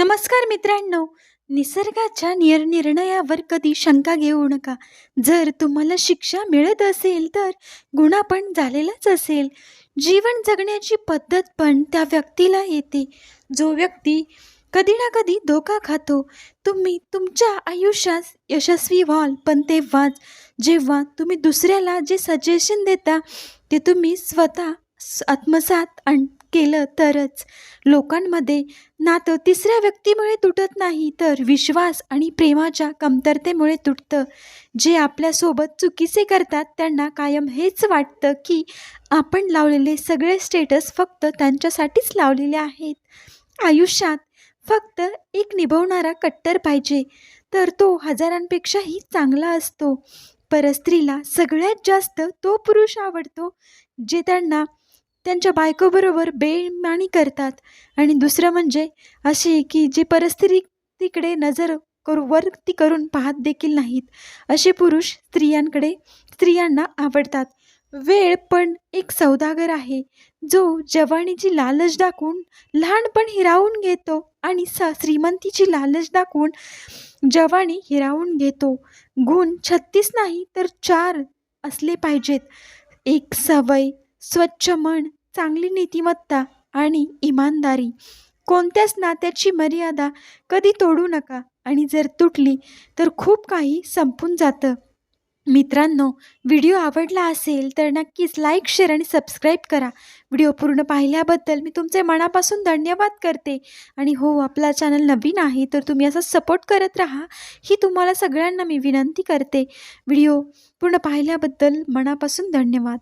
नमस्कार मित्रांनो. निसर्गाच्या निरनिर्णयावर कधी शंका घेऊ नका. जर तुम्हाला शिक्षा मिळत असेल तर गुन्हा पण झालेलाच असेल. जीवन जगण्याची पद्धत पण त्या व्यक्तीला येते. जो व्यक्ती कधी ना कधी धोका खातो तुम्ही तुमच्या आयुष्यात यशस्वी व्हाल. पण तेव्हाच जेव्हा तुम्ही दुसऱ्याला जे सजेशन देता ते तुम्ही स्वतः आत्मसात आण केलं तरच. लोकांमध्ये नातं तिसऱ्या व्यक्तीमुळे तुटत नाही तर विश्वास आणि प्रेमाच्या कमतरतेमुळे तुटतं. जे आपल्यासोबत चुकीचे करतात त्यांना कायम हेच वाटतं की आपण लावलेले सगळे स्टेटस फक्त त्यांच्यासाठीच लावलेले आहेत. आयुष्यात फक्त एक निभवणारा कट्टर पाहिजे तर तो हजारांपेक्षाही चांगला असतो. परस्त्रीला सगळ्यात जास्त तो पुरुष आवडतो जे त्यांना त्यांच्या बायकोबरोबर बेईमानी करतात. आणि दुसरं म्हणजे अशी की जे परिस्थितीकडे नजर करू वरती करून पाहत देखील नाहीत. असे पुरुष स्त्रियांकडे स्त्रियांना आवडतात. वेळ पण एक सौदागर आहे. जो जवानीची लालच दाखवून लहानपण हिरावून घेतो आणि स श्रीमंतीची लालच दाखवून जवानी हिरावून घेतो. गुण छत्तीस नाही तर चार असले पाहिजेत. एक सवय स्वच्छ मन चांगली नीतिमत्ता आणि इमानदारी. कोणत्याच नात्याची मर्यादा कधी तोडू नका आणि जर तुटली तर खूप काही संपून जातं. मित्रांनो व्हिडिओ आवडला असेल तर नक्कीच लाईक शेअर आणि सबस्क्राईब करा. व्हिडिओ पूर्ण पाहिल्याबद्दल मी तुमचे मनापासून धन्यवाद करते. आणि हो आपला चॅनल नवीन आहे तर तुम्ही असा सपोर्ट करत राहा ही तुम्हाला सगळ्यांना मी विनंती करते. व्हिडिओ पूर्ण पाहिल्याबद्दल मनापासून धन्यवाद.